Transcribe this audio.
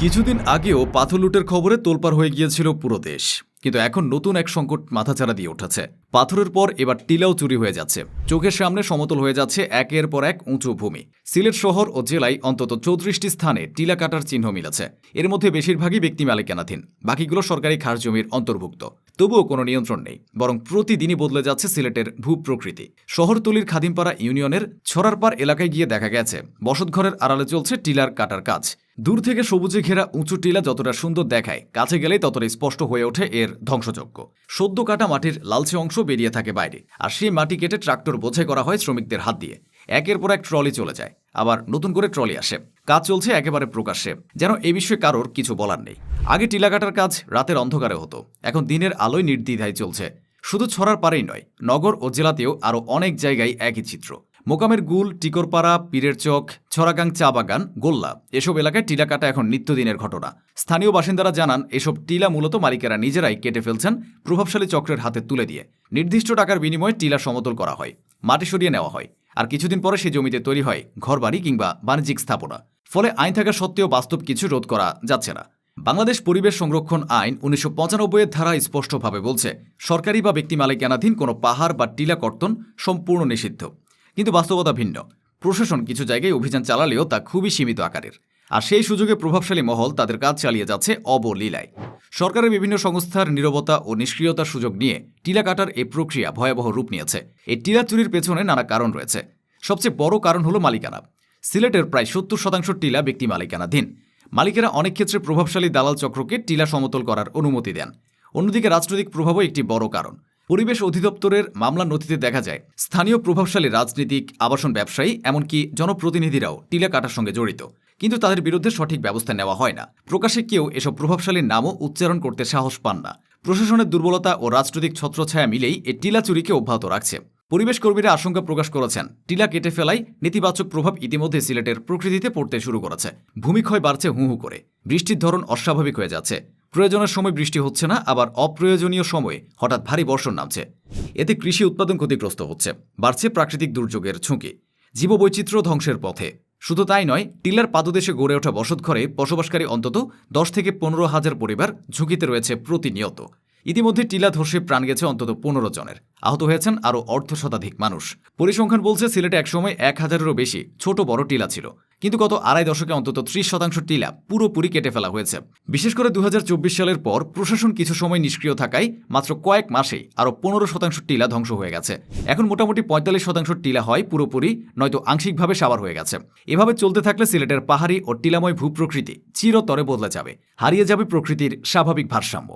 কিছুদিন আগেও পাথর লুটের খবরে তোলপাড় হয়ে গিয়েছিল পুরো দেশ। কিন্তু এখন নতুন এক সংকট মাথাচাড়া দিয়ে উঠেছে। পাথরের পর এবার টিলাও চুরি হয়ে যাচ্ছে। চোখের সামনে সমতল হয়ে যাচ্ছে একের পর এক উঁচু ভূমি। সিলেট শহর ও জেলায় অন্তত চৌত্রিশটি স্থানে টিলা কাটার চিহ্ন মিলেছে। এর মধ্যে বেশিরভাগই ব্যক্তি মালিকানাধীন, বাকিগুলো সরকারি খাস জমির অন্তর্ভুক্ত। তবুও কোনো নিয়ন্ত্রণ নেই, বরং প্রতিদিনই বদলে যাচ্ছে সিলেটের ভূ প্রকৃতি শহরতলির খাদিমপাড়া ইউনিয়নের ছড়ারপার এলাকায় গিয়ে দেখা গেছে, বসতঘরের আড়ালে চলছে টিলার কাটার কাজ। দূর থেকে সবুজে ঘেরা উঁচু টিলা যতটা সুন্দর দেখায়, কাছে গেলেই ততটা স্পষ্ট হয়ে ওঠে এর ধ্বংসযোগ্য সদ্য কাটা মাটির লালচে অংশ বেরিয়ে থাকে বাইরে, আর সেই মাটি কেটে ট্রাক্টর বোঝাই করা হয় শ্রমিকদের হাত দিয়ে। একের পর এক ট্রলি চলে যায়, আবার নতুন করে ট্রলি আসে। কাজ চলছে একেবারে প্রকাশ্যে, যেন এ বিষয়ে কারোর কিছু বলার নেই। আগে টিলা কাটার কাজ রাতের অন্ধকারে হতো, এখন দিনের আলোয় নির্দ্বিধায় চলছে। শুধু ছড়ার পারেই নয়, নগর ও জেলাতেও আরও অনেক জায়গায় একই চিত্র মোকামের গুল, টিকরপাড়া, পীরের চক, ছড়াগাং চা বাগান, গোল্লা, এসব এলাকায় টিলা কাটা এখন নিত্যদিনের ঘটনা। স্থানীয় বাসিন্দারা জানান, এসব টিলা মূলত মালিকেরা নিজেরাই কেটে ফেলছেন প্রভাবশালী চক্রের হাতে তুলে দিয়ে। নির্দিষ্ট টাকার বিনিময়ে টিলা সমতল করা হয়, মাটি সরিয়ে নেওয়া হয়, আর কিছুদিন পরে সেই জমিতে তৈরি হয় ঘরবাড়ি কিংবা বাণিজ্যিক স্থাপনা। ফলে আইন থাকা সত্ত্বেও বাস্তব কিছু রোধ করা যাচ্ছে না। বাংলাদেশ পরিবেশ সংরক্ষণ আইন উনিশশো পঁচানব্বইয়ের ধারা স্পষ্টভাবে বলছে, সরকারি বা ব্যক্তি মালিকানাধীন কোনো পাহাড় বা টিলা কর্তন সম্পূর্ণ নিষিদ্ধ। কিন্তু বাস্তবতা ভিন্ন। প্রশাসন কিছু জায়গায় অভিযান চালালেও তা খুবই সীমিত আকারের। আর সেই সুযোগে প্রভাবশালী মহল তাদের কাজ চালিয়ে যাচ্ছে অবলীলায়। সরকারের বিভিন্ন সংস্থার নীরবতা ও নিষ্ক্রিয়তার সুযোগ নিয়ে টিলা কাটার এই প্রক্রিয়া ভয়াবহ রূপ নিয়েছে। এই টিলা চুরির পেছনে নানা কারণ রয়েছে। সবচেয়ে বড় কারণ হলো মালিকানা। সিলেটের প্রায় সত্তর শতাংশ টিলা ব্যক্তি মালিকানাধীন। মালিকেরা অনেক ক্ষেত্রে প্রভাবশালী দালাল চক্রকে টিলা সমতল করার অনুমতি দেন। অন্যদিকে রাজনৈতিক প্রভাবও একটি বড় কারণ। পরিবেশ অধিদপ্তরের মামলা নথিতে দেখা যায়, স্থানীয় প্রভাবশালী রাজনীতিক, আবাসন ব্যবসায়ী, এমনকি জনপ্রতিনিধিরাও টিলা কাটার সঙ্গে জড়িত। কিন্তু তাদের বিরুদ্ধে সঠিক ব্যবস্থা নেওয়া হয় না। প্রকাশে কেউ এসব প্রভাবশালীর নামও উচ্চারণ করতে সাহস পান না। প্রশাসনের দুর্বলতা ও রাজনৈতিক ছত্রছায়া মিলেই এই টিলা চুরিকে অব্যাহত রাখছে। পরিবেশ কর্মীরা আশঙ্কা প্রকাশ করেছেন, টিলা কেটে ফেলাই নেতিবাচক প্রভাব ইতিমধ্যে সিলেটের প্রকৃতিতে পড়তে শুরু করেছে। ভূমিক্ষয় বাড়ছে হু করে। বৃষ্টির ধরন অস্বাভাবিক হয়ে যাচ্ছে। প্রয়োজনের সময় বৃষ্টি হচ্ছে না, আবার অপ্রয়োজনীয় সময়ে হঠাৎ ভারী বর্ষণ নামছে। এতে কৃষি উৎপাদন ক্ষতিগ্রস্ত হচ্ছে, বাড়ছে প্রাকৃতিক দুর্যোগের ঝুঁকি, জীববৈচিত্র্য ধ্বংসের পথে। শুধু তাই নয়, টিলার পাদদেশে গড়ে ওঠা বসতঘরে বসবাসকারী অন্তত দশ থেকে পনেরো হাজার পরিবার ঝুঁকিতে রয়েছে প্রতিনিয়ত। ইতিমধ্যে টিলা ধসে প্রাণ গেছে অন্তত পনেরো জনের। আহত হয়েছেন আরও অর্ধ শতাধিক মানুষ। পরিসংখ্যান বলছে, সিলেটে একসময় এক হাজারেরও বেশি ছোট বড় টিলা ছিল। কিন্তু গত আড়াই দশকে অন্তত ত্রিশ শতাংশ টিলা পুরোপুরি কেটে ফেলা হয়েছে। বিশেষ করে দু হাজার চব্বিশ সালের পর প্রশাসন কিছু সময় নিষ্ক্রিয় থাকায় মাত্র কয়েক মাসেই আরও পনেরো শতাংশ টিলা ধ্বংস হয়ে গেছে। এখন মোটামুটি পঁয়তাল্লিশ শতাংশ টিলা হয় পুরোপুরি, নয়তো আংশিকভাবে সাবার হয়ে গেছে। এভাবে চলতে থাকলে সিলেটের পাহাড়ি ও টিলাময় ভূপ্রকৃতি চিরতরে বদলে যাবে, হারিয়ে যাবে প্রকৃতির স্বাভাবিক ভারসাম্য।